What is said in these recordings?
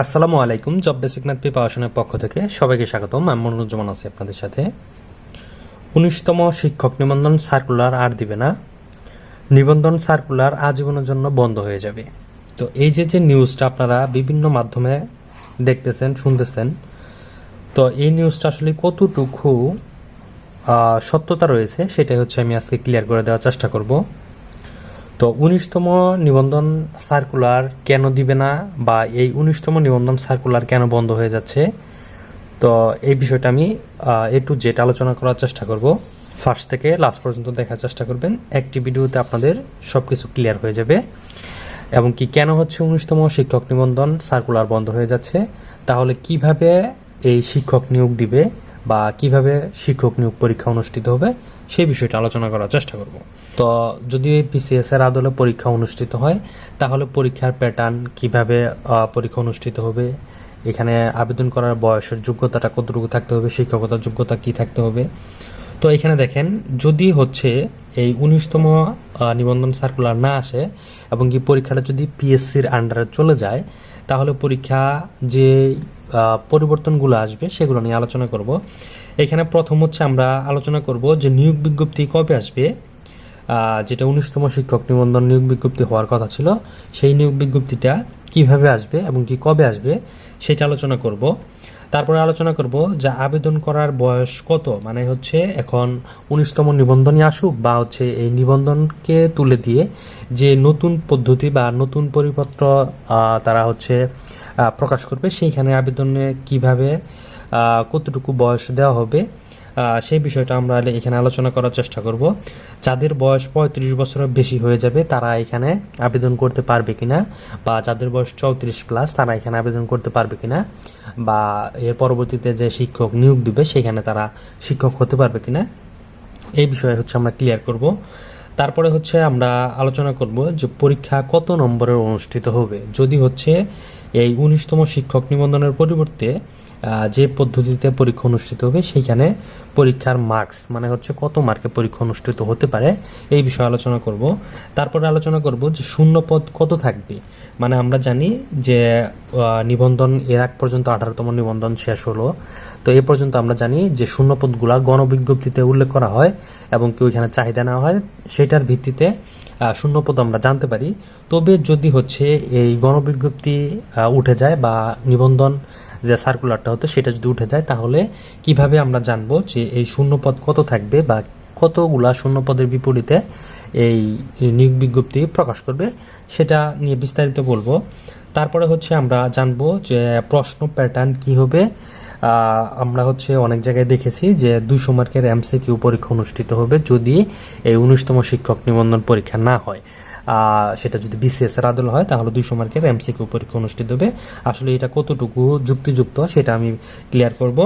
আসসালামু আলাইকুম job basic math প্রিপারেশনের পক্ষ থেকে সবাইকে স্বাগতম। আমি মনোরঞ্জন আছি আপনাদের সাথে। উনিশতম শিক্ষক নিবন্ধন সার্কুলার আর দিবে না। নিবন্ধন সার্কুলার আজীবনের জন্য বন্ধ হয়ে যাবে। তো এই যে যে নিউজটা আপনারা বিভিন্ন মাধ্যমে দেখতেছেন, শুনতেছেন, তো এই নিউজটা আসলে কতটুকু সত্যতা রয়েছে, সেটাই হচ্ছে আমি আজকে ক্লিয়ার করে দেওয়ার চেষ্টা করব। তো উনিশতম নিবন্ধন সার্কুলার কেন দিবে না বা এই উনিশতম নিবন্ধন সার্কুলার কেন বন্ধ হয়ে যাচ্ছে? তো এই বিষয়টা আমি এ টু জেড আলোচনা করার চেষ্টা করব। ফার্স্ট থেকে লাস্ট পর্যন্ত দেখার চেষ্টা করবেন। একটি ভিডিওতে আপনাদের সব কিছু ক্লিয়ার হয়ে যাবে। এবং কি কেন হচ্ছে উনিশতম শিক্ষক নিবন্ধন সার্কুলার বন্ধ হয়ে যাচ্ছে? তাহলে কীভাবে এই শিক্ষক নিয়োগ দিবে? বা কীভাবে শিক্ষক নিয়োগ পরীক্ষা অনুষ্ঠিত হবে, সেই বিষয়টা আলোচনা করার চেষ্টা করব। তো যদি বিসিএস এর আদলে পরীক্ষা অনুষ্ঠিত হয়, তাহলে পরীক্ষার প্যাটার্ন কীভাবে পরীক্ষা অনুষ্ঠিত হবে, এখানে আবেদন করার বয়সের যোগ্যতাটা কতটুকু থাকতে হবে, শিক্ষকতার যোগ্যতা কি থাকতে হবে। তো এখানে দেখেন, যদি হচ্ছে এই উনিশতম নিবন্ধন সার্কুলার না আসে, এবং কি পরীক্ষাটা যদি পিএসসির আন্ডারে চলে যায়, তাহলে পরীক্ষা যে পরিবর্তনগুলো আসবে, সেগুলো নিয়ে আলোচনা করব। এখানে প্রথম হচ্ছে আমরা আলোচনা করব যে নিয়োগ বিজ্ঞপ্তি কবে আসবে। যেটা উনিশতম শিক্ষক নিবন্ধন নিয়োগ বিজ্ঞপ্তি হওয়ার কথা ছিল, সেই নিয়োগ বিজ্ঞপ্তিটা কীভাবে আসবে এবং কি কবে আসবে সেটা আলোচনা করব। তারপরে আলোচনা করব যে আবেদন করার বয়স কত মানে হচ্ছে এখন উনিশতম নিবন্ধনই আসুক বা হচ্ছে এই নিবন্ধনকে তুলে দিয়ে যে নতুন পদ্ধতি বা নতুন পরিপত্র তারা হচ্ছে প্রকাশ করবে। সেইখানে আবেদনে কীভাবে কতটুকু বয়স দেওয়া হবে সেই বিষয়টা আমরা এখানে আলোচনা করার চেষ্টা করব। যাদের বয়স পঁয়ত্রিশ বছরের বেশি হয়ে যাবে, তারা এখানে আবেদন করতে পারবে কিনা? বা যাদের বয়স চৌত্রিশ প্লাস তারা এখানে আবেদন করতে পারবে কিনা? বা এর পরবর্তীতে যে শিক্ষক নিয়োগ দিবে, সেখানে তারা শিক্ষক হতে পারবে কিনা? এই বিষয়ে হচ্ছে আমরা ক্লিয়ার করব। তারপরে হচ্ছে আমরা আলোচনা করব যে পরীক্ষা কত নম্বরের অনুষ্ঠিত হবে। যদি হচ্ছে এই উনিশতম শিক্ষক নিবন্ধনের পরিবর্তে যে পদ্ধতিতে পরীক্ষা অনুষ্ঠিত হবে সেইখানে পরীক্ষার মার্কস মানে হচ্ছে কত মার্কে পরীক্ষা অনুষ্ঠিত হতে পারে, এই বিষয়ে আলোচনা করব। তারপরে আলোচনা করব যে শূন্য পদ কত থাকবে? মানে আমরা জানি যে নিবন্ধন এর আগ পর্যন্ত আঠারোতম নিবন্ধন শেষ হলো। তো এ পর্যন্ত আমরা জানি যে শূন্যপদগুলা গণবিজ্ঞপ্তিতে উল্লেখ করা হয় এবং কি ওইখানে চাহিদা নেওয়া হয়, সেটার ভিত্তিতে শূন্যপদ আমরা জানতে পারি। তবে যদি হচ্ছে এই গণবিজ্ঞপ্তি উঠে যায় বা নিবন্ধন যে সার্কুলারটা হতো সেটা যদি উঠে যায়, তাহলে কীভাবে আমরা জানব যে এই শূন্যপদ কত থাকবে বা কতগুলা শূন্যপদের বিপরীতে এই নিয়োগ বিজ্ঞপ্তি প্রকাশ করবে, সেটা নিয়ে বিস্তারিত বলব। তারপরে হচ্ছে আমরা জানব যে প্রশ্ন প্যাটার্ন কি হবে আমরা হচ্ছে অনেক জায়গায় দেখেছি যে দুইশো মার্কের এমসিকিউ পরীক্ষা অনুষ্ঠিত হবে যদি এই উনিশতম শিক্ষক নিবন্ধন পরীক্ষা না হয়। সেটা যদি বিসিএস এর আদল হয়, তাহলে দুইশো মার্কের এমসিকিউ পরীক্ষা অনুষ্ঠিত হবে। আসলে এটা কতটুকু যুক্তিযুক্ত সেটা আমি ক্লিয়ার করব।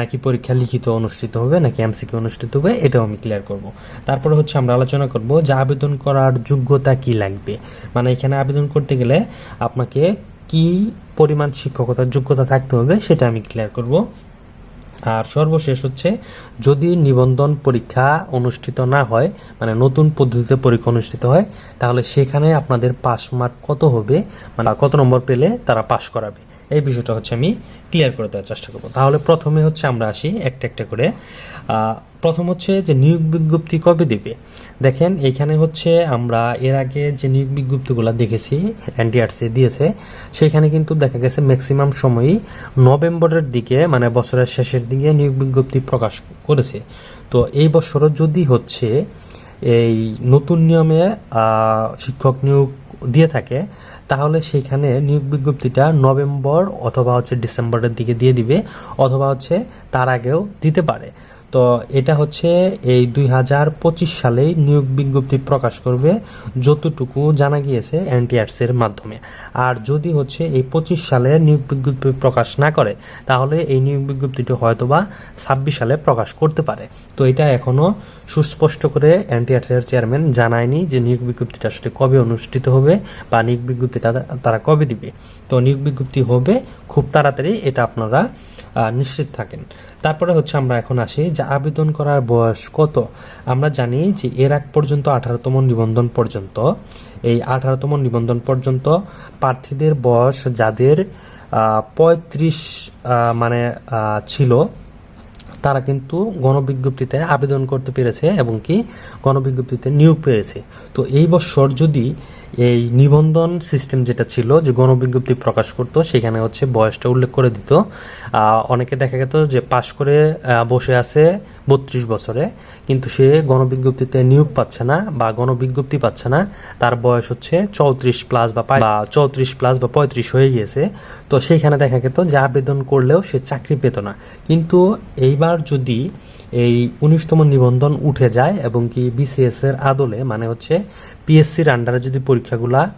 নাকি পরীক্ষা লিখিত অনুষ্ঠিত হবে, নাকি এমসিকিউ অনুষ্ঠিত হবে, এটাও আমি ক্লিয়ার করব। তারপরে হচ্ছে আমরা আলোচনা করব যে আবেদন করার যোগ্যতা কি লাগবে। মানে এখানে আবেদন করতে গেলে আপনাকে কি পরিমাণ শিক্ষকতার যোগ্যতা থাকতে হবে সেটা আমি ক্লিয়ার করব। আর সর্বশেষ হচ্ছে, যদি নিবন্ধন পরীক্ষা অনুষ্ঠিত না হয় মানে নতুন পদ্ধতিতে পরীক্ষা অনুষ্ঠিত হয়, তাহলে সেখানে আপনাদের পাস মার্ক কত হবে মানে কত নম্বর পেলে তারা পাস করাবে। এই বিষয়টা হচ্ছে আমি ক্লিয়ার করে দেওয়ার চেষ্টা করব। তাহলে প্রথমে হচ্ছে আমরা আসি একটা একটা করে প্রথম হচ্ছে যে নিয়োগ বিজ্ঞপ্তি কবে দিবে? দেখেন, এখানে হচ্ছে আমরা এর আগে যে নিয়োগ বিজ্ঞপ্তিগুলো দেখেছি, এনটিআরসি দিয়েছে, সেখানে কিন্তু দেখা গেছে ম্যাক্সিমাম সময়ই নভেম্বরের দিকে মানে বছরের শেষের দিকে নিয়োগ বিজ্ঞপ্তি প্রকাশ করেছে। তো এই বছরও যদি হচ্ছে এই নতুন নিয়মে শিক্ষক নিয়োগ দিয়ে থাকে, তাহলে সেখানে নিয়োগ বিজ্ঞপ্তিটা নভেম্বর অথবা হচ্ছে ডিসেম্বরের দিকে দিয়ে দিবে, অথবা হচ্ছে তার আগেও দিতে পারে। তো এটা হচ্ছে এই দুই হাজার পঁচিশ সালেই নিয়োগ বিজ্ঞপ্তি প্রকাশ করবে যতটুকু জানা গিয়েছে এনটিআরস এর মাধ্যমে। আর যদি হচ্ছে এই পঁচিশ সালে নিয়োগ বিজ্ঞপ্তি প্রকাশ না করে, তাহলে এই নিয়োগ বিজ্ঞপ্তিটি হয়তোবা ছাব্বিশ সালে প্রকাশ করতে পারে। তো এটা এখনও সুস্পষ্ট করে এনটিআরস এর চেয়ারম্যান জানায়নি যে নিয়োগ বিজ্ঞপ্তিটা আসলে কবে অনুষ্ঠিত হবে বা নিয়োগ বিজ্ঞপ্তিটা তারা কবে দিবে। তো নিয়োগ বিজ্ঞপ্তি হবে খুব তাড়াতাড়ি, এটা আপনারা নিশ্চিত থাকেন। তারপরে হচ্ছে আমরা এখন আসি যে আবেদন করার বয়স কত? আমরা জানি যে এর আগ পর্যন্ত আঠারোতম নিবন্ধন পর্যন্ত, এই আঠারোতম নিবন্ধন পর্যন্ত প্রার্থীদের বয়স যাদের পঁয়ত্রিশ মানে ছিল, তারা কিন্তু গণবিজ্ঞপ্তিতে আবেদন করতে পেরেছে এবং কি গণবিজ্ঞপ্তিতে নিয়োগ পেয়েছে। তো এই বছর যদি এই নিবন্ধন সিস্টেম যেটা ছিল, যে গণবিজ্ঞপ্তি প্রকাশ করতো, সেখানে হচ্ছে বয়সটা উল্লেখ করে দিত। অনেকে দেখা গেত যে পাশ করে বসে আছে বত্রিশ বছরে, কিন্তু সে গণবিজ্ঞপ্তিতে নিয়োগ পাচ্ছে না বা গণবিজ্ঞপ্তি পাচ্ছে না। তার বয়স হচ্ছে চৌত্রিশ প্লাস বা বা চৌত্রিশ প্লাস বা পঁয়ত্রিশ হয়ে গিয়েছে। তো সেইখানে দেখা গেত যে আবেদন করলেও সে চাকরি পেত না। কিন্তু এইবার যদি এই উনিশতম নিবন্ধন উঠে যায় এবং কি বিসিএস এর আদলে মানে হচ্ছে পিএসসির আন্ডারে যদি পরীক্ষাগুলা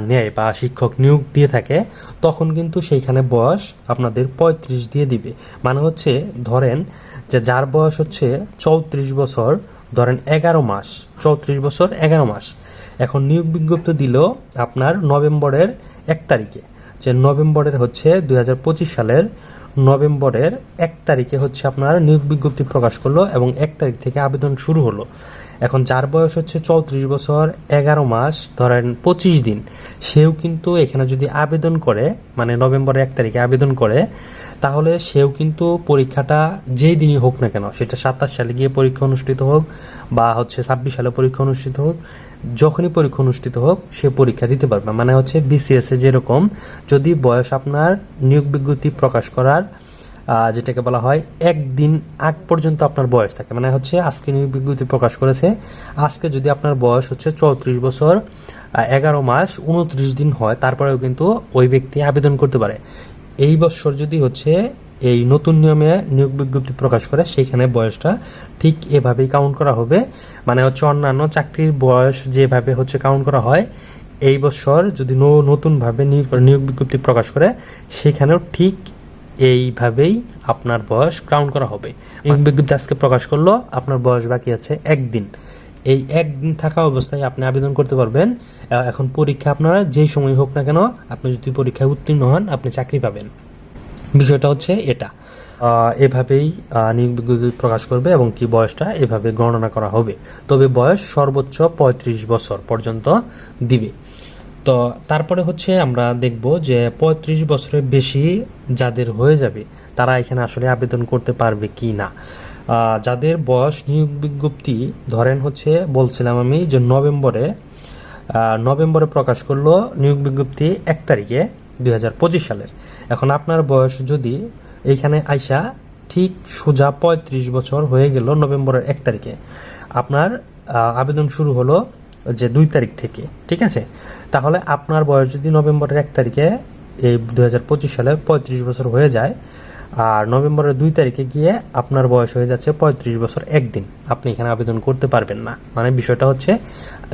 নেয় বা শিক্ষক নিয়োগ দিয়ে থাকে, তখন কিন্তু সেইখানে বয়স আপনাদের পঁয়ত্রিশ দিয়ে দিবে। মানে হচ্ছে, ধরেন যে যার বয়স হচ্ছে চৌত্রিশ বছর, ধরেন এগারো মাস, চৌত্রিশ বছর এগারো মাস। এখন নিয়োগ বিজ্ঞপ্তি দিল আপনার নভেম্বরের এক তারিখে। যে নভেম্বরের হচ্ছে দুই হাজার পঁচিশ সালের নভেম্বরের এক তারিখে হচ্ছে আপনার নিয়োগ বিজ্ঞপ্তি প্রকাশ করল এবং এক তারিখ থেকে আবেদন শুরু হলো। এখন যার বয়স হচ্ছে চৌত্রিশ বছর, এগারো মাস, ধরেন পঁচিশ দিন, সেও কিন্তু এখানে যদি আবেদন করে মানে নভেম্বরের এক তারিখে আবেদন করে, তাহলে সেও কিন্তু পরীক্ষাটা যেই দিনই হোক না কেন, সেটা সাতাশ সালে গিয়ে পরীক্ষা অনুষ্ঠিত হোক বা হচ্ছে ছাব্বিশ সালে পরীক্ষা অনুষ্ঠিত হোক যখনই পরীক্ষা অনুষ্ঠিত হোক, সে পরীক্ষা দিতে পারবে। মানে হচ্ছে বিসিএস এ যেরকম, যদি বয়স আপনার নিয়োগ বিজ্ঞপ্তি প্রকাশ করার যেটাকে বলা হয়, একদিন আগ পর্যন্ত আপনার বয়স থাকে। মানে হচ্ছে আজকে নিয়োগ বিজ্ঞপ্তি প্রকাশ করেছে, আজকে যদি আপনার বয়স হচ্ছে চৌত্রিশ বছর এগারো মাস উনত্রিশ দিন হয়, তারপরেও কিন্তু ওই ব্যক্তি আবেদন করতে পারে। এই বছর যদি হচ্ছে এই নতুন নিয়মে নিয়োগ বিজ্ঞপ্তি প্রকাশ করে সেইখানে বয়সটা ঠিক এভাবেই কাউন্ট করা হবে। মানে হচ্ছে অন্যান্য চাকরির বয়স যেভাবে হচ্ছে কাউন্ট করা হয়, এই বছর যদি নতুনভাবে নিয়োগ নিয়োগ বিজ্ঞপ্তি প্রকাশ করে, সেখানেও ঠিক এইভাবেই আপনার বয়স কাউন্ট করা হবে। নিয়োগ বিজ্ঞপ্তি আজকে প্রকাশ করল, আপনার বয়স বাকি আছে একদিন। এই একদিন থাকা অবস্থায় আপনি আবেদন করতে পারবেন। এখন পরীক্ষা আপনারা যেই সময় হোক না কেন, আপনি যদি পরীক্ষায় উত্তীর্ণ হন, আপনি চাকরি পাবেন। বিষয়টা হচ্ছে এটা। এভাবেই নিয়োগ বিজ্ঞপ্তি প্রকাশ করবে এবং কি বয়সটা, এভাবে গণনা করা হবে। তবে বয়স সর্বোচ্চ পঁয়ত্রিশ বছর পর্যন্ত দিবে। তো তারপরে হচ্ছে আমরা দেখব যে পঁয়ত্রিশ বছরের বেশি যাদের হয়ে যাবে, তারা এখানে আসলে আবেদন করতে পারবে কি না। যাদের বয়স নিয়োগ বিজ্ঞপ্তি, ধরেন হচ্ছে বলছিলাম আমি যে নভেম্বরে নভেম্বরে প্রকাশ করল নিয়োগ বিজ্ঞপ্তি এক তারিখে। দুই সালের। এখন আপনার বয়স যদি এইখানে আইসা ঠিক সোজা পঁয়ত্রিশ বছর হয়ে গেল নভেম্বরের এক তারিখে। আপনার আবেদন শুরু হলো যে দুই তারিখ থেকে, ঠিক আছে? তাহলে আপনার বয়স যদি নভেম্বরের এক তারিখে এই দুই হাজার পঁচিশ সালে পঁয়ত্রিশ বছর হয়ে যায় আর নভেম্বরের দুই তারিখে গিয়ে আপনার বয়স হয়ে যাচ্ছে পঁয়ত্রিশ বছর একদিন। আপনি এখানে আবেদন করতে পারবেন না। মানে বিষয়টা হচ্ছে,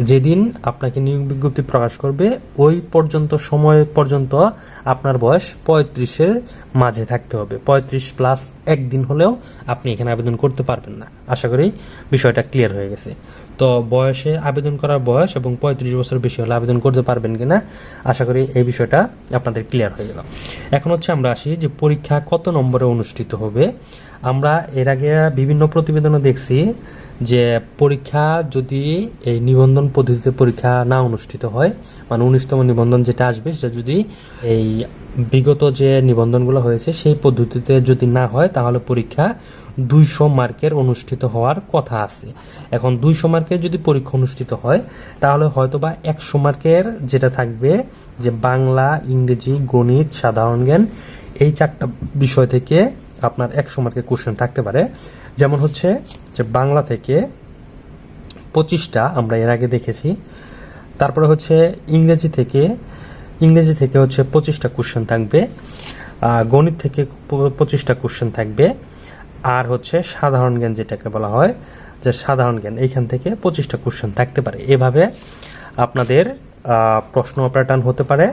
যেদিন আপনাকে নিয়োগ বিজ্ঞপ্তি প্রকাশ করবে, ওই পর্যন্ত সময় পর্যন্ত আপনার বয়স পঁয়ত্রিশের মাঝে থাকতে হবে। পঁয়ত্রিশ প্লাস একদিন হলেও আপনি এখানে আবেদন করতে পারবেন না। আশা করি বিষয়টা ক্লিয়ার হয়ে গেছে। তো বয়সে আবেদন করার বয়স এবং পঁয়ত্রিশ বছর বেশি হলে আবেদন করতে পারবেন কিনা, আশা করি এই বিষয়টা আপনাদের ক্লিয়ার হয়ে গেল। এখন হচ্ছে আমরা আসি যে পরীক্ষা কত নম্বরে অনুষ্ঠিত হবে। আমরা এর আগে বিভিন্ন প্রতিবেদনে দেখছি যে পরীক্ষা যদি এই নিবন্ধন পদ্ধতিতে পরীক্ষা না অনুষ্ঠিত হয় মানে উনিশতম নিবন্ধন যেটা আসবে, সেটা যদি এই বিগত যে নিবন্ধনগুলো হয়েছে, সেই পদ্ধতিতে যদি না হয়, তাহলে পরীক্ষা দুইশো মার্কের অনুষ্ঠিত হওয়ার কথা আছে। এখন দুইশো মার্কের যদি পরীক্ষা অনুষ্ঠিত হয়, তাহলে হয়তোবা একশো মার্কের যেটা থাকবে যে বাংলা, ইংরেজি, গণিত, সাধারণ জ্ঞান, এই চারটা বিষয় থেকে আপনার একশো মার্কের কোশ্চেন থাকতে পারে। যেমন হচ্ছে যে বাংলা থেকে পঁচিশটা আমরা এর আগে দেখেছি। তারপরে হচ্ছে ইংরেজি থেকে ইংরেজি থেকে হচ্ছে পঁচিশটা কোশ্চেন থাকবে। গণিত থেকে পঁচিশটা কোশ্চেন থাকবে। আর হচ্ছে সাধারণ জ্ঞান যেটাকে বলা হয়, যে সাধারণ জ্ঞান, এইখান থেকে পঁচিশটা কোশ্চেন থাকতে পারে। এভাবে আপনাদের প্রশ্ন প্যাটার্ন হতে পারে।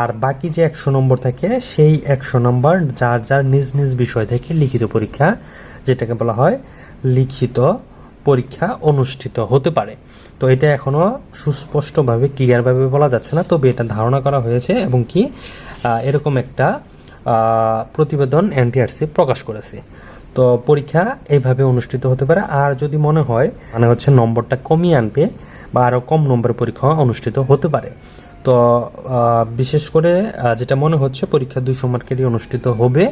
আর বাকি যে একশো নম্বর থাকে, সেই একশো নম্বর যার যার নিজ নিজ বিষয় থেকে লিখিত পরীক্ষা, যেটাকে বলা হয় লিখিত পরীক্ষা অনুষ্ঠিত হতে পারে। তো এটা এখনও সুস্পষ্টভাবে ক্লিয়ারভাবে বলা যাচ্ছে না। তবে এটা ধারণা করা হয়েছে এবং কি এরকম একটা প্রতিবেদন এনটিআরসি প্রকাশ করেছে। তো পরীক্ষা এইভাবে অনুষ্ঠিত হতে পারে। আর যদি মনে হয় মানে হচ্ছে নম্বরটা কমিয়ে আনবে বা আরও কম নম্বরের পরীক্ষা অনুষ্ঠিত হতে পারে। তো বিশেষ করে যেটা মনে হচ্ছে পরীক্ষা দুইশো মার্কেরই অনুষ্ঠিত হবে।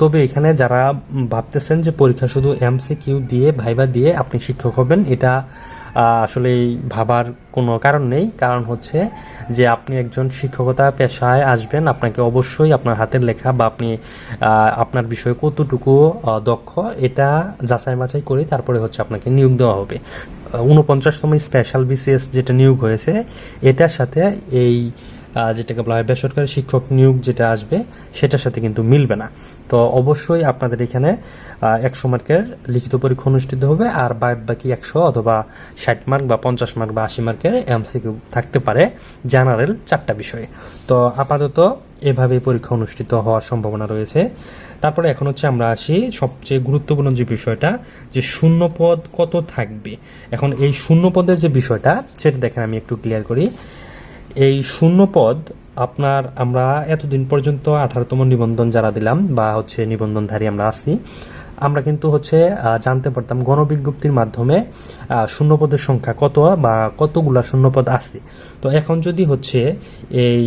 তবে এখানে যারা ভাবতেছেন যে পরীক্ষা শুধু এমসিকিউ দিয়ে, ভাইবা দিয়ে আপনি শিক্ষক হবেন, এটা আসলে ভাবার কোনো কারণ নেই। কারণ হচ্ছে যে আপনি একজন শিক্ষকতা পেশায় আসবেন, আপনাকে অবশ্যই আপনার হাতের লেখা বা আপনি আপনার বিষয়ে কতটুকু দক্ষ এটা যাচাই বাছাই করে তারপরে হচ্ছে আপনাকে নিয়োগ দেওয়া হবে। উনপঞ্চাশতম স্পেশাল বিসিএস যেটা নিয়োগ হয়েছে, এটার সাথে এই যেটাকে বলা হয় বেসরকারি শিক্ষক নিয়োগ যেটা আসবে, সেটার সাথে কিন্তু মিলবে না। তো অবশ্যই আপনাদের এখানে একশো মার্কের লিখিত পরীক্ষা অনুষ্ঠিত হবে, আর বাদ বাকি একশো অথবা ষাট মার্ক বা পঞ্চাশ মার্ক বা আশি মার্কের এমসিকিউ থাকতে পারে জেনারেল চারটা বিষয়ে। তো আপাতত এভাবে পরীক্ষা অনুষ্ঠিত হওয়ার সম্ভাবনা রয়েছে। তারপরে এখন হচ্ছে আমরা আসি সবচেয়ে গুরুত্বপূর্ণ যে বিষয়টা, যে শূন্য পদ কত থাকবে। এখন এই শূন্য পদের যে বিষয়টা, সেটা দেখেন আমি একটু ক্লিয়ার করি। এই শূন্য পদ আপনার, আমরা এতদিন পর্যন্ত আঠারোতম নিবন্ধন যারা দিলাম বা হচ্ছে নিবন্ধনধারী আমরা আছি, আমরা কিন্তু হচ্ছে জানতে পারতাম গণবিজ্ঞপ্তির মাধ্যমে শূন্যপদের সংখ্যা কত বা কতগুলা শূন্যপদ আছে। তো এখন যদি হচ্ছে এই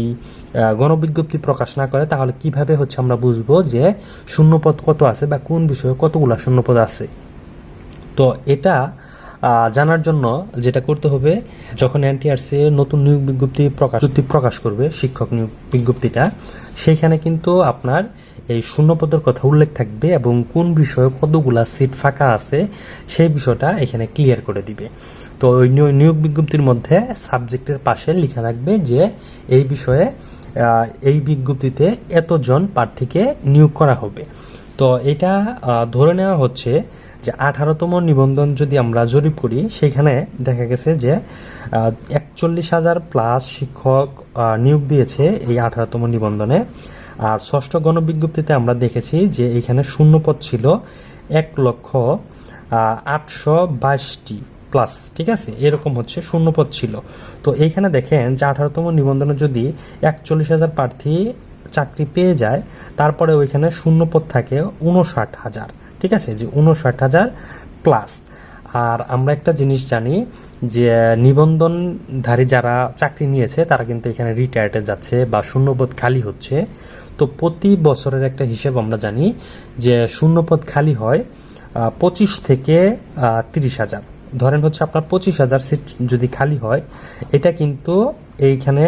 গণবিজ্ঞপ্তি প্রকাশ না করে, তাহলে কীভাবে হচ্ছে আমরা বুঝব যে শূন্যপদ কত আছে বা কোন বিষয়ে কতগুলা শূন্যপদ আছে? তো এটা জানার জন্য যেটা করতে হবে, যখন এনটিআরসি নতুন নিয়োগ বিজ্ঞপ্তি প্রকাশ প্রকাশ করবে, শিক্ষক নিয়োগ বিজ্ঞপ্তিটা সেইখানে কিন্তু আপনার এই শূন্যপদের কথা উল্লেখ থাকবে এবং কোন বিষয়ে কতগুলা সিট ফাঁকা আছে, সেই বিষয়টা এখানে ক্লিয়ার করে দিবে। তো ওই নিয়োগ বিজ্ঞপ্তির মধ্যে সাবজেক্টের পাশে লেখা থাকবে যে, এই বিষয়ে এই বিজ্ঞপ্তিতে এতজন প্রার্থীকে নিয়োগ করা হবে। তো এটা ধরে নেওয়া হচ্ছে যে আঠারোতম নিবন্ধন যদি আমরা জরিপ করি, সেখানে দেখা গেছে যে একচল্লিশ হাজার প্লাস শিক্ষক নিয়োগ দিয়েছে এই আঠারোতম নিবন্ধনে। আর ষষ্ঠ গণবিজ্ঞপ্তিতে আমরা দেখেছি যে এখানে শূন্যপদ ছিল এক লক্ষ আটশো বাইশটি প্লাস ঠিক আছে? এরকম হচ্ছে শূন্যপদ ছিল। তো এইখানে দেখেন যে আঠারোতম নিবন্ধনে যদি একচল্লিশ হাজার প্রার্থী চাকরি পেয়ে যায় তারপরে ওইখানে শূন্যপদ থাকে উনষাট হাজার। ঠিক আছে? যে উনষাট হাজার প্লাস আর আমরা একটা জিনিস জানি যে, নিবন্ধনধারী যারা চাকরি নিয়েছে, তারা কিন্তু এখানে রিটায়ার্ডে যাচ্ছে বা শূন্যপদ খালি হচ্ছে। তো প্রতি বছরের একটা হিসেব আমরা জানি যে, শূন্যপদ খালি হয় পঁচিশ থেকে তিরিশ হাজার। ধরেন হচ্ছে আপনার পঁচিশ হাজার সিট যদি খালি হয়, এটা কিন্তু এইখানে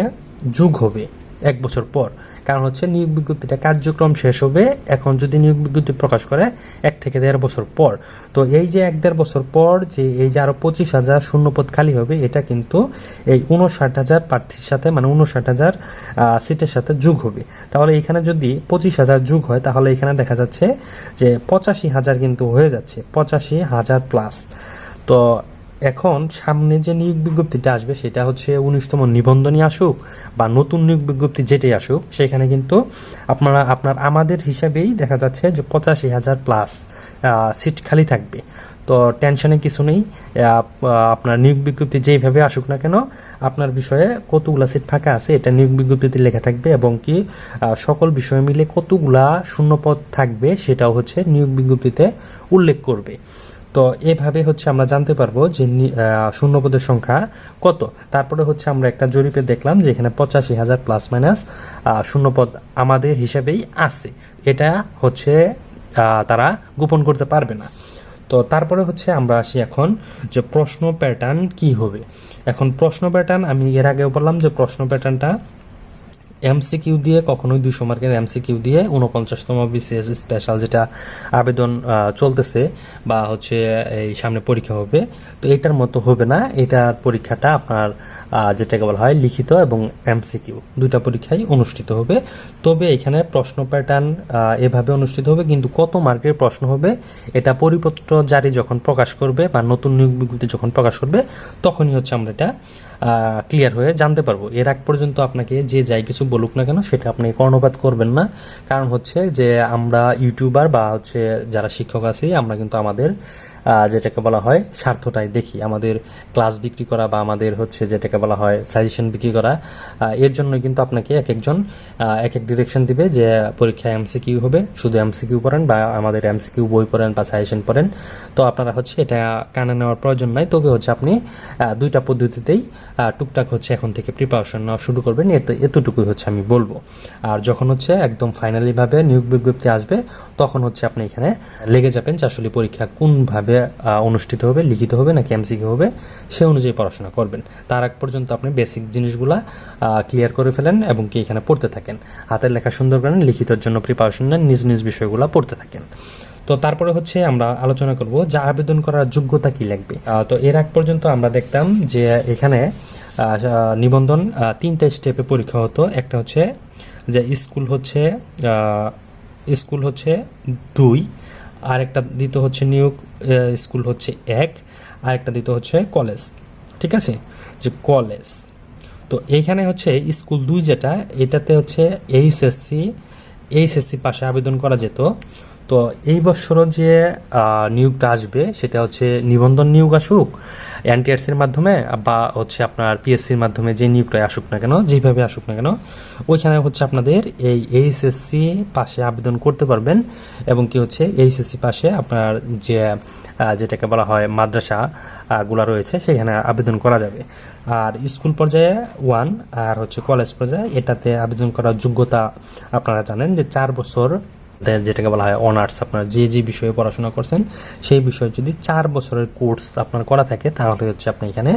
যুগ হবে, এক বছর পর। কারণ হচ্ছে নিয়োগ বিজ্ঞপ্তিটা কার্যক্রম শেষ হবে। এখন যদি নিয়োগ বিজ্ঞপ্তি প্রকাশ করে, এক থেকে দেড় বছর পর। তো এই যে এক দেড় বছর পর যে এই যে আরও পঁচিশ হাজার শূন্যপদ খালি হবে, এটা কিন্তু এই উনষাট হাজার প্রার্থীর সাথে মানে উনষাট হাজার সিটের সাথে যোগ হবে। তাহলে এখানে যদি পঁচিশ হাজার যোগ হয়, তাহলে এখানে দেখা যাচ্ছে যে পঁচাশি হাজার কিন্তু হয়ে যাচ্ছে, পঁচাশি হাজার প্লাস তো এখন সামনে যে নিয়োগ বিজ্ঞপ্তিটা আসবে, সেটা হচ্ছে উনিশতম নিবন্ধনই আসুক বা নতুন নিয়োগ বিজ্ঞপ্তি যেটাই আসুক, সেখানে কিন্তু আপনারা, আপনার আমাদের হিসাবেই দেখা যাচ্ছে যে পঁচাশি হাজার প্লাস সিট খালি থাকবে। তো টেনশনে কিছু নেই আপনার নিয়োগ বিজ্ঞপ্তি যেইভাবে আসুক না কেন, আপনার বিষয়ে কতগুলা সিট ফাঁকা আছে এটা নিয়োগ বিজ্ঞপ্তিতে লেখা থাকবে এবং কি সকল বিষয় মিলে কতগুলা শূন্যপদ থাকবে সেটাও হচ্ছে নিয়োগ বিজ্ঞপ্তিতে উল্লেখ করবে। তো এভাবে হচ্ছে আমরা জানতে পারব যে শূন্যপদের সংখ্যা কত। তারপরে হচ্ছে আমরা একটা জরিপে দেখলাম যে এখানে পঁচাশি হাজার প্লাস মাইনাস শূন্যপদ আমাদের হিসাবেই আছে। এটা হচ্ছে তারা গোপন করতে পারবে না। তো তারপরে হচ্ছে আমরা আসি এখন যে প্রশ্ন প্যাটার্ন কি হবে। এখন প্রশ্ন প্যাটার্ন আমি এর আগেও বললাম যে প্রশ্ন প্যাটার্নটা এমসিকিউ দিয়ে কখনোই দুশো মার্কের এমসিকিউ দিয়ে উনপঞ্চাশতম বিসিএস স্পেশাল যেটা আবেদন চলতেছে বা হচ্ছে এই সামনে পরীক্ষা হবে, তো এটার মতো হবে না। এটার পরীক্ষাটা আপনার যেটাকে বলা হয় লিখিত এবং এমসিকিউ দুইটা পরীক্ষাই অনুষ্ঠিত হবে। তবে এখানে প্রশ্ন প্যাটার্ন এভাবে অনুষ্ঠিত হবে, কিন্তু কত মার্কের প্রশ্ন হবে এটা পরিপত্র জারি যখন প্রকাশ করবে বা নতুন নিয়োগ বিজ্ঞপ্তি যখন প্রকাশ করবে, তখনই হচ্ছে আমরা এটা ক্লিয়ার হয়ে জানতে পারব। এর আগ পর্যন্ত আপনাকে যে যাই কিছু বলুক না কেন, সেটা আপনি কর্ণপাত করবেন না। কারণ হচ্ছে যে আমরা ইউটিউবার বা হচ্ছে যারা শিক্ষক আছি, আমরা কিন্তু আমাদের যেটাকে বলা হয় স্বার্থটাই। দেখি, আমাদের ক্লাস বিক্রি করা বা আমাদের হচ্ছে যেটাকে বলা হয় সাজেশন বিক্রি করা এর জন্য কিন্তু আপনাকে এক একজন এক এক ডিরেকশন দিবে যে পরীক্ষায় এমসিকিউ হবে, শুধু এমসিকিউ পড়েন বা আমাদের এমসিকিউ বই পড়েন বা সাজেশন পড়েন। তো আপনারা হচ্ছে এটা কানে নেওয়ার প্রয়োজন নাই। তবে হচ্ছে আপনি দুইটা পদ্ধতিতেই টুকটাক হচ্ছে এখন থেকে প্রিপারেশন নেওয়া শুরু করবেন। এত, এতটুকুই হচ্ছে আমি বলব। আর যখন হচ্ছে একদম ফাইনালি ভাবে নিয়োগ বিজ্ঞপ্তি আসবে, তখন হচ্ছে আপনি এখানে লেগে যাবেন যে আসলে পরীক্ষা কোনভাবে আহ, অনুষ্ঠিত হবে লিখিত হবে নাকি এমসিকিউ হবে সে অনুযায়ী পড়াশোনা করবেন। তার আগ পর্যন্ত আপনি বেসিক জিনিসগুলা ক্লিয়ার করে ফেলেন এবং কি এখানে পড়তে থাকেন। হাতের লেখা সুন্দর করেন লিখিতর জন্য প্রিপারেশন নেন নিজ নিজ বিষয়গুলো পড়তে থাকেন। তো তারপরে হচ্ছে আমরা আলোচনা করব যে আবেদন করার যোগ্যতা কি লাগবে। তো এর আগ পর্যন্ত আমরা দেখতাম যে এখানে নিবন্ধন তিনটা স্টেপে পরীক্ষা হতো। একটা হচ্ছে যে স্কুল হচ্ছে স্কুল হচ্ছে দুই আর একটা দিত হচ্ছে নিয়োগ স্কুল হচ্ছে এক আর একটা দিতে হচ্ছে কলেজ। ঠিক আছে? যে কলেজ। তো এইখানে হচ্ছে স্কুল দুই যেটা, এটাতে হচ্ছে এইচএসসি এইচএসসি পাশে আবেদন করা যেত। তো এই বছরও যে নিয়োগটা আসবে, সেটা হচ্ছে নিবন্ধন নিয়োগ আসুক এনটিআরসির মাধ্যমে, বা হচ্ছে আপনার পিএসসির মাধ্যমে যে নিয়োগটা আসুক না কেন, যেভাবে আসুক না কেন, ওইখানে হচ্ছে আপনাদের এই এইচএসসি পাশে আবেদন করতে পারবেন, এবং কি হচ্ছে, এইচএসসি পাশে আপনার যে যেটাকে বলা হয় মাদ্রাসা গুলা রয়েছে সেখানে আবেদন করা যাবে। আর স্কুল পর্যায়ে ওয়ান আর হচ্ছে কলেজ পর্যায়ে, এটাতে আবেদন করার যোগ্যতা আপনারা জানেন যে চার বছর যেটাকে বলা হয় অনার্স, আপনারা যে যে বিষয়ে পড়াশোনা করছেন, সেই বিষয়ে যদি চার বছরের কোর্স আপনার করা থাকে, তাহলে হচ্ছে আপনি এখানে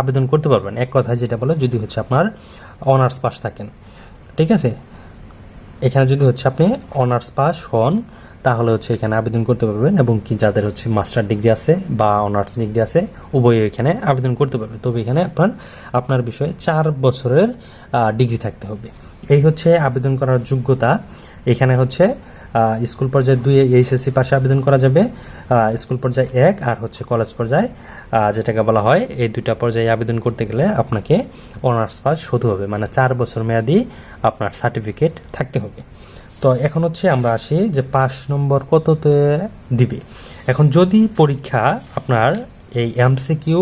আবেদন করতে পারবেন। এক কথায় যেটা বলে, যদি হচ্ছে আপনার অনার্স পাস থাকেন। ঠিক আছে? এখানে যদি হচ্ছে আপনি অনার্স পাস হন, তাহলে হচ্ছে এখানে আবেদন করতে পারবেন এবং কি যাদের হচ্ছে মাস্টার ডিগ্রি আছে বা অনার্স ডিগ্রি আছে, উভয় এখানে আবেদন করতে পারবেন। তবে এখানে আপনার আপনার বিষয়ে চার বছরের ডিগ্রি থাকতে হবে। এই হচ্ছে আবেদন করার যোগ্যতা। এখানে হচ্ছে স্কুল পর্যায়ে দুই এইচএসসি পাশে আবেদন করা যাবে। স্কুল পর্যায়ে এক আর হচ্ছে কলেজ পর্যায়ে। যেটাকে বলা হয়, এই দুইটা পর্যায়ে আবেদন করতে গেলে আপনাকে অনার্স পাস হতে হবে মানে চার বছর মেয়াদি আপনার সার্টিফিকেট থাকতে হবে। তো এখন হচ্ছে আমরা আসি যে পাঁচ নম্বর কততে দিবে। এখন যদি পরীক্ষা আপনার এই এমসিকিউ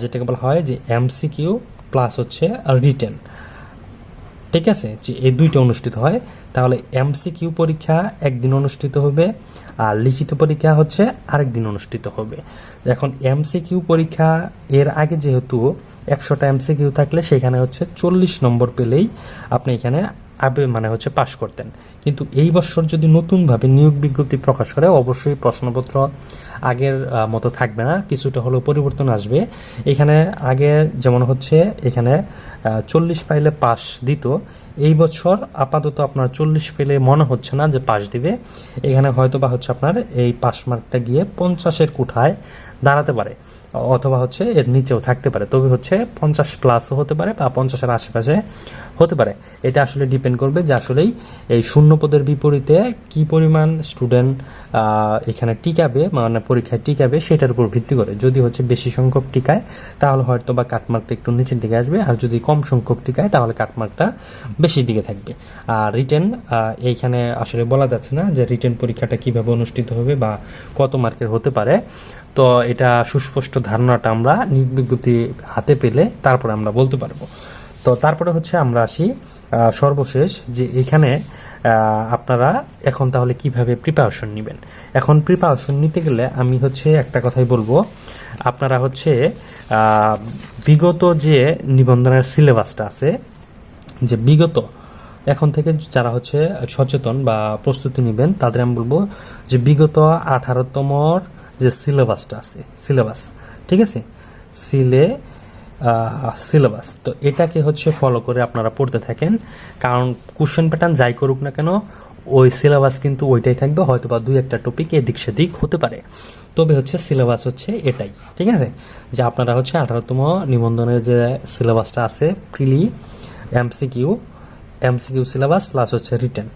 যেটাকে বলা হয় যে এমসিকিউ প্লাস হচ্ছে রিটেন, ঠিক আছে? যে এই দুইটা অনুষ্ঠিত হয় তাহলে এমসিকিউ পরীক্ষা একদিন অনুষ্ঠিত হবে, আর লিখিত পরীক্ষা হচ্ছে আরেক দিন অনুষ্ঠিত হবে। এখন এমসিকিউ পরীক্ষা এর আগে যেহেতু একশোটা এমসিকিউ থাকলে সেখানে হচ্ছে চল্লিশ নম্বর পেলেই আপনি এখানে আবে মানে হচ্ছে পাশ করতেন। কিন্তু এই বছর যদি নতুনভাবে নিয়োগ বিজ্ঞপ্তি প্রকাশ করে, অবশ্যই প্রশ্নপত্র আগের মতো থাকবে না, কিছুটা হলেও পরিবর্তন আসবে। এখানে আগে যেমন হচ্ছে, এখানে চল্লিশ পাইলে পাস দিত এই বছর আপাতত আপনার চল্লিশ পেলে মনে হচ্ছে না যে পাশ দিবে। এখানে হয়তো বা হচ্ছে আপনার এই পাশ মার্কটা গিয়ে পঞ্চাশের কোঠায় দাঁড়াতে পারে। অথবা হচ্ছে এর নিচেও থাকতে পারে। তবে হচ্ছে পঞ্চাশ প্লাসও হতে পারে বা পঞ্চাশের আশেপাশে হতে পারে। এটা আসলে ডিপেন্ড করবে যে আসলেই এই শূন্য পদের বিপরীতে কি পরিমাণ স্টুডেন্ট এখানে টিকাবে মানে পরীক্ষায় টিকাবে সেটার উপর ভিত্তি করে। যদি হচ্ছে বেশি সংখ্যক টিকায়, তাহলে হয়তো বা কাটমার্কটা একটু নিচের দিকে আসবে। আর যদি কম সংখ্যক টিকায়, তাহলে কাটমার্কটা বেশি দিকে থাকবে। আর রিটেন এইখানে আসলে বলা যাচ্ছে না যে রিটেন পরীক্ষাটা কীভাবে অনুষ্ঠিত হবে বা কত মার্কের হতে পারে। তো এটা সুস্পষ্ট ধারণাটা আমরা নিয়োগ বিজ্ঞপ্তি হাতে পেলে তারপরে আমরা বলতে পারব। তো তারপরে হচ্ছে আমরা আসি সর্বশেষ যে এখানে আপনারা এখন তাহলে কীভাবে প্রিপারেশন নেবেন? এখন প্রিপারেশন নিতে গেলে আমি হচ্ছে একটা কথাই বলব। আপনারা হচ্ছে বিগত যে নিবন্ধনের সিলেবাসটা আছে, যে বিগত, এখন থেকে যারা হচ্ছে সচেতন বা প্রস্তুতি নেবেন, তাদের আমি বলব যে বিগত আঠারোতমর যে সিলেবাসটা আছে সিলেবাস ঠিক আছে? সিলে সিলেবাস তো এটাকে হচ্ছে ফলো করে আপনারা পড়তে থাকেন। কারণ কোশ্চেন প্যাটার্ন যাই করুক না কেন, ওই সিলেবাস কিন্তু ওইটাই থাকবে হয়তো বা দুই একটা টপিক এদিক সেদিক হতে পারে। তবে হচ্ছে সিলেবাস হচ্ছে এটাই, ঠিক আছে? যে আপনারা হচ্ছে আঠারোতম নিবন্ধনের যে সিলেবাসটা আছে prelim MCQ MCQ syllabus plus হচ্ছে রিটার্ন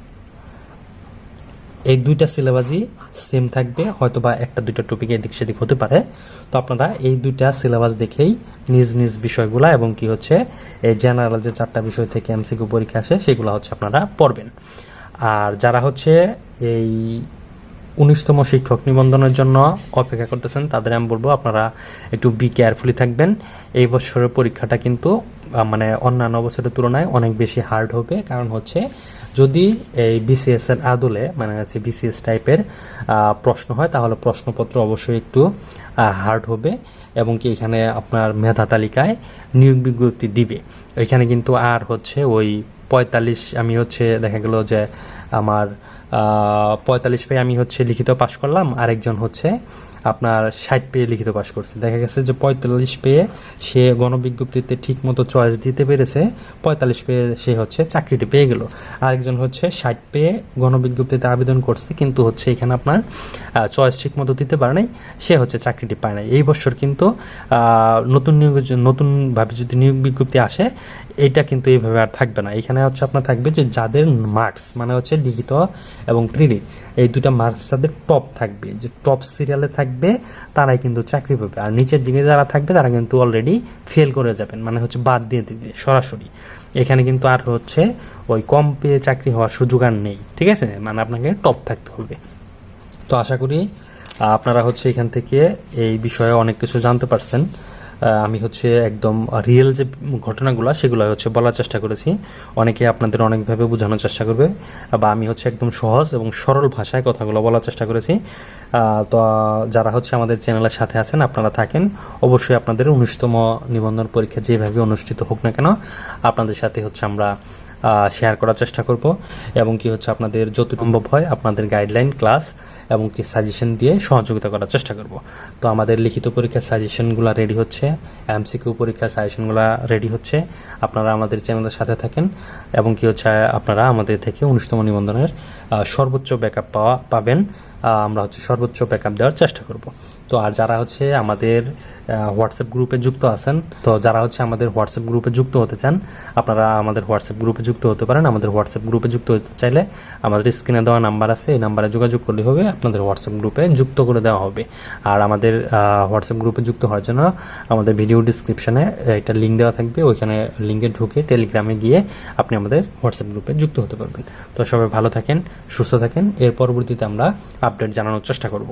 এই দুইটা সিলেবাসই সেম থাকবে হয়তো বা একটা, দুইটা টপিক এদিক সেদিক হতে পারে। তো আপনারা এই দুইটা সিলেবাস দেখেই নিজ নিজ বিষয়গুলা এবং কি হচ্ছে, এই জেনারেল যে চারটা বিষয় থেকে এমসিকিউ পরীক্ষা আসে, সেগুলো হচ্ছে আপনারা পড়বেন। আর যারা হচ্ছে এই উনিশতম শিক্ষক নিবন্ধনের জন্য অপেক্ষা করতেছেন, তাদের আমি বলব আপনারা একটু বি কেয়ারফুলি থাকবেন। এই বছরের পরীক্ষাটা কিন্তু মানে অন্যান্য বছরের তুলনায় অনেক বেশি হার্ড হবে, কারণ হচ্ছে যদি এই বিসিএস এর আদলে মানে হচ্ছে বিসিএস টাইপের প্রশ্ন হয়, তাহলে প্রশ্নপত্র অবশ্যই একটু হার্ড হবে এবং কি এখানে আপনার মেধা তালিকায় নিয়োগ বিজ্ঞপ্তি দিবে। এখানে কিন্তু আর হচ্ছে ওই পঁয়তাল্লিশ, আমি হচ্ছে দেখা গেল যে আমার পঁয়তাল্লিশ পেয়ে আমি হচ্ছে লিখিত পাশ করলাম, আরেকজন হচ্ছে আপনার ষাট পেয়ে লিখিত পাশ করছে। দেখা গেছে যে পঁয়তাল্লিশ পেয়ে সে গণবিজ্ঞপ্তিতে ঠিক মতো চয়েস দিতে পেরেছে, পঁয়তাল্লিশ পেয়ে সে হচ্ছে চাকরিটি পেয়ে গেল। আরেকজন হচ্ছে ষাট পেয়ে গণবিজ্ঞপ্তিতে আবেদন করছে, কিন্তু হচ্ছে এখানে আপনার চয়েস ঠিক মতো দিতে পারে নাই, সে হচ্ছে চাকরিটি পায় নাই। এই বছর কিন্তু নতুন নিয়োগ, নতুনভাবে যদি নিয়োগ বিজ্ঞপ্তি আসে এটা কিন্তু এইভাবে আর থাকবে না। এখানে হচ্ছে আপনার থাকবে যে যাদের মার্কস মানে হচ্ছে লিখিত এবং প্রিলি এই দুটা মার্কস যাদের টপ থাকবে, যে টপ সিরিয়ালে থাকবে, তারাই কিন্তু চাকরি পাবে। আর নিচের দিকে যারা থাকবে, তারা কিন্তু অলরেডি ফেল করে যাবেন মানে হচ্ছে বাদ দিয়ে দিবে সরাসরি। এখানে কিন্তু আর হচ্ছে ওই কম পেয়ে চাকরি হওয়ার সুযোগ আর নেই, ঠিক আছে? মানে আপনাকে টপ থাকতে হবে। তো আশা করি আপনারা হচ্ছে এখান থেকে এই বিষয়ে অনেক কিছু জানতে পারছেন। আমি হচ্ছে একদম রিয়েল যে ঘটনাগুলো, সেগুলো হচ্ছে বলার চেষ্টা করেছি। অনেকে আপনাদের অনেকভাবে বোঝানোর চেষ্টা করবে, বা আমি হচ্ছে একদম সহজ এবং সরল ভাষায় কথাগুলো বলার চেষ্টা করেছি। তো, যারা হচ্ছে আমাদের চ্যানেলের সাথে আছেন, আপনারা থাকেন, অবশ্যই আপনাদের উনিশতম নিবন্ধন পরীক্ষা যেভাবে অনুষ্ঠিত হোক না কেন, আপনাদের সাথে হচ্ছে আমরা শেয়ার করার চেষ্টা করব। এবং কি হচ্ছে, আপনাদের যত সম্ভব হয়, আপনাদের গাইডলাইন ক্লাস এবং কি সাজেশন দিয়ে সহযোগিতা করার চেষ্টা করব। তো আমাদের লিখিত পরীক্ষার সাজেশনগুলো রেডি হচ্ছে এমসিকিউ পরীক্ষার সাজেশনগুলো রেডি হচ্ছে। আপনারা আমাদের চ্যানেলের সাথে থাকেন এবং কি হচ্ছে, আপনারা আমাদের থেকে উনিশতম নিবন্ধনের সর্বোচ্চ ব্যাকআপ পাওয়া, পাবেন। আমরা হচ্ছে সর্বোচ্চ ব্যাকআপ দেওয়ার চেষ্টা করব। তো আর যারা হচ্ছে আমাদের হোয়াটসঅ্যাপ গ্রুপে যুক্ত আছেন। তো যারা হচ্ছে আমাদের হোয়াটসঅ্যাপ গ্রুপে যুক্ত হতে চান, আপনারা আমাদের হোয়াটসঅ্যাপ গ্রুপে যুক্ত হতে পারেন। আমাদের হোয়াটসঅ্যাপ গ্রুপে যুক্ত হতে চাইলে আমাদের স্ক্রিনে দেওয়া নাম্বার আছে, এই নাম্বারে যোগাযোগ করলে হবে, আপনাদের হোয়াটসঅ্যাপ গ্রুপে যুক্ত করে দেওয়া হবে। আর আমাদের হোয়াটসঅ্যাপ গ্রুপে যুক্ত হওয়ার জন্য আমাদের ভিডিও ডিসক্রিপশনে একটা লিঙ্ক দেওয়া থাকবে। ওইখানে লিঙ্কে ঢুকে টেলিগ্রামে গিয়ে আপনি আমাদের হোয়াটসঅ্যাপ গ্রুপে যুক্ত হতে পারবেন। তো সবাই ভালো থাকেন, সুস্থ থাকেন। এর পরবর্তীতে আমরা আপডেট জানানোর চেষ্টা করব।